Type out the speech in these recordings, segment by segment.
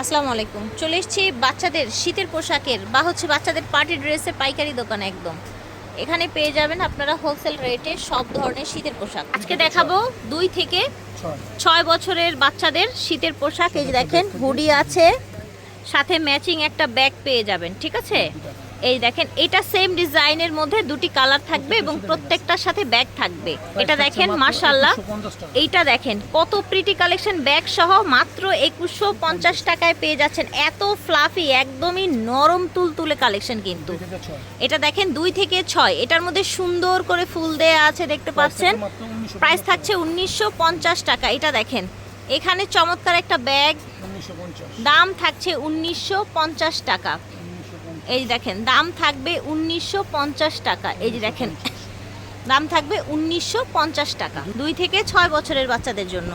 আসসালামু আলাইকুম। চলে এসেছি বাচ্চাদের শীতের পোশাকের বা হচ্ছে বাচ্চাদের পার্টি ড্রেসের পাইকারি দোকান একদম। এখানে পেয়ে যাবেন আপনারা হোলসেল রেটে সব ধরনের শীতের পোশাক। আজকে দেখাবো দুই থেকে ছয়। বছরের বাচ্চাদের শীতের পোশাক। এই যে দেখেন হুডি আছে সাথে ম্যাচিং একটা ব্যাগ পেয়ে যাবেন ঠিক আছে। এই দেখেন এটা সেম ডিজাইনের মধ্যে দুটি কালার থাকবে এবং প্রত্যেকটার সাথে ব্যাগ থাকবে। এটা দেখেন মাশাল্লাহ এইটা দেখেন কত প্রিটি কালেকশন ব্যাগ সহ মাত্র একুশশো পঞ্চাশ টাকায় পেয়ে যাচ্ছেন। এত ফ্লাফি একদমই নরম তুলতুলে কালেকশন কিন্তু। এটা দেখেন দুই থেকে ছয়। এটার মধ্যে সুন্দর করে ফুল দেয়া আছে দেখতে পাচ্ছেন? প্রাইস থাকছে উনিশশো পঞ্চাশ টাকা। এটা দেখেন এখানে চমৎকার একটা ব্যাগ দাম থাকছে উনিশশো পঞ্চাশ টাকা। এই যে দেখেন, দাম থাকবে উনিশশো পঞ্চাশ টাকা। এই যে দেখেন, দাম থাকবে উনিশশো পঞ্চাশ টাকা। দুই থেকে ছয় বছরের বাচ্চাদের জন্য।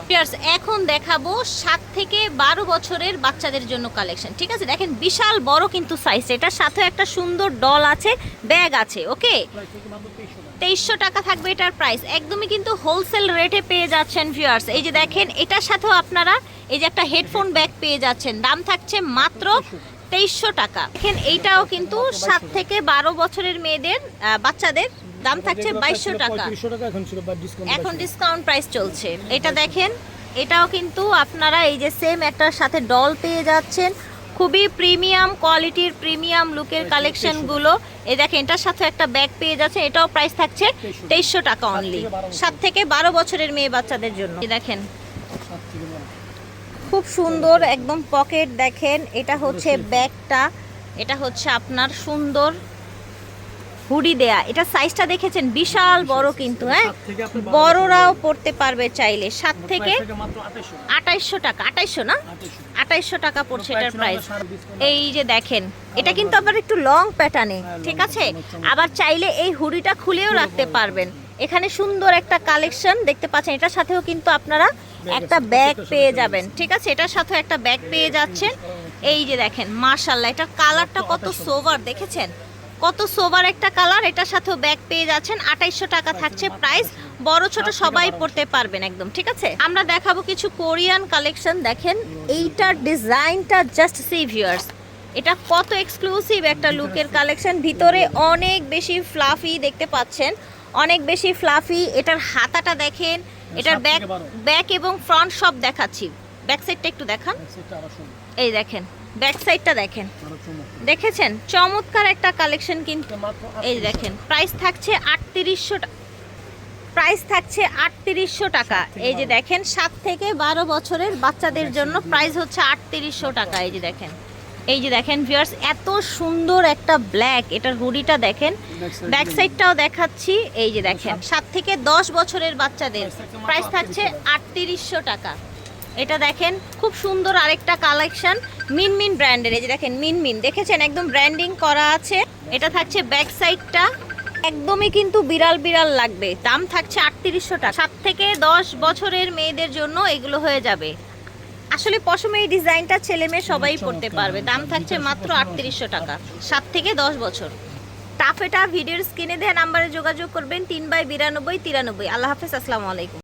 এখন দেখাবো সাত থেকে বারো বছরের বাচ্চাদের জন্য কালেকশন ঠিক আছে? দেখেন, বিশাল বড় কিন্তু সাইজ এটার সাথে একটা সুন্দর ডল আছে ব্যাগ আছে ওকে তেইশশো টাকা থাকবে এটার প্রাইস একদমই কিন্তু হোলসেল রেটে পেয়ে যাচ্ছেন ভিউয়ার্স এই যে দেখেন, এটার সাথেও আপনারা এই যে একটা হেডফোন ব্যাগ পেয়ে যাচ্ছেন। দাম থাকছে মাত্র তেইশশো টাকা। দেখেন এইটাও কিন্তু সাত থেকে বারো বছরের মেয়েদের বাচ্চাদের দাম থাকছে বাইশশো টাকা। এখন ডিসকাউন্ট প্রাইস চলছে। এটা দেখেন এটাও কিন্তু আপনারা এই যে সেম একটার সাথে ডল পেয়ে যাচ্ছেন। খুবই প্রিমিয়াম কোয়ালিটির প্রিমিয়াম লুকের কালেকশনগুলো এই দেখেন এটার সাথে একটা ব্যাগ পেয়ে যাচ্ছে এটাও প্রাইস থাকছে তেইশশো। টাকা অনলি সাত থেকে বারো বছরের মেয়ে বাচ্চাদের জন্য। দেখেন খুব সুন্দর একদম পকেট দেখেন এটা হচ্ছে ব্যাগটা এটা হচ্ছে আপনার সুন্দর হুডি দেয়া। এটা সাইজটা দেখেছেন? বিশাল বড় কিন্তু হ্যাঁ? বড়রাও পড়তে পারবে চাইলে। সাত থেকে মাত্র 2800 আঠাইশশো টাকা আঠাইশশো না? 2800 আঠাইশশো টাকা পড়ছে এটার প্রাইস এই যে দেখেন এটা কিন্তু আবার একটু লং প্যাটার্নে হ্যাঁ, ঠিক আছে। আবার চাইলে এই হুডিটা খুলেও রাখতে পারবেন। এখানে সুন্দর একটা কালেকশন দেখতে পাচ্ছেন? এটার সাথেও কিন্তু আপনারা একটা ব্যাগ পেয়ে যাবেন ঠিক আছে? এটার সাথেও একটা ব্যাগ পেয়ে যাচ্ছেন। এই যে দেখেন মাশাল্লাহ এটার কালারটা কত সোভার দেখেছেন? কত সোভার একটা কালার এটার সাথেও ব্যাগ পেয়ে যাচ্ছেন। আঠাইশশো টাকা থাকছে প্রাইস বড় ছোট সবাই পড়তে পারবেন একদম ঠিক আছে? আমরা দেখাবো কিছু কোরিয়ান কালেকশন দেখেন এইটার ডিজাইনটা জাস্ট সি ভিউয়ার্স এটা কত এক্সক্লুসিভ একটা লুকের কালেকশন ভিতরে অনেক বেশি ফ্লাফি দেখতে পাচ্ছেন। অনেক বেশি ফ্লাফি এটার হাতাটা দেখেন এটার ব্যাক ব্যাক এবং ফ্রন্ট সব দেখাচ্ছি। ব্যাক সাইডটা একটু দেখান। এই দেখেন ব্যাক সাইডটা দেখেন। দেখেছেন? চমৎকার একটা কালেকশন কিন্তু এই দেখেন প্রাইস থাকছে আটত্রিশশো প্রাইস থাকছে আটত্রিশশো টাকা। এই যে দেখেন সাত থেকে বারো বছরের বাচ্চাদের জন্য প্রাইস হচ্ছে আটত্রিশশো টাকা। এই যে দেখেন। এই যে দেখেন ভিউয়ার্স এত সুন্দর একটা ব্ল্যাক এটার হুডিটা দেখেন। ব্যাক সাইডটাও দেখাচ্ছি এই যে দেখেন সাত থেকে দশ বছরের বাচ্চাদের। প্রাইস থাকছে আটত্রিশশো টাকা। এটা দেখেন খুব সুন্দর আরেকটা কালেকশন মিনমিন ব্র্যান্ডের এই যে দেখেন মিনমিন দেখেছেন? একদম ব্র্যান্ডিং করা আছে। এটা থাকছে ব্যাক সাইডটা একদমই কিন্তু বিড়াল বিড়াল লাগবে। দাম থাকছে আটত্রিশশো টাকা। সাত থেকে দশ বছরের মেয়েদের জন্য এগুলো হয়ে যাবে। আসলে পশমে এই ডিজাইনটা ছেলে মেয়ে সবাই পড়তে পারবে। দাম থাকছে মাত্র আটত্রিশশো টাকা। সাত থেকে দশ বছর। টাফেটা ভিডিওর স্ক্রিনে দেওয়া নাম্বারে যোগাযোগ করবেন তিন বাই বিরানব্বই তিরানব্বই। আল্লাহ হাফেজ আসসালামু আলাইকুম।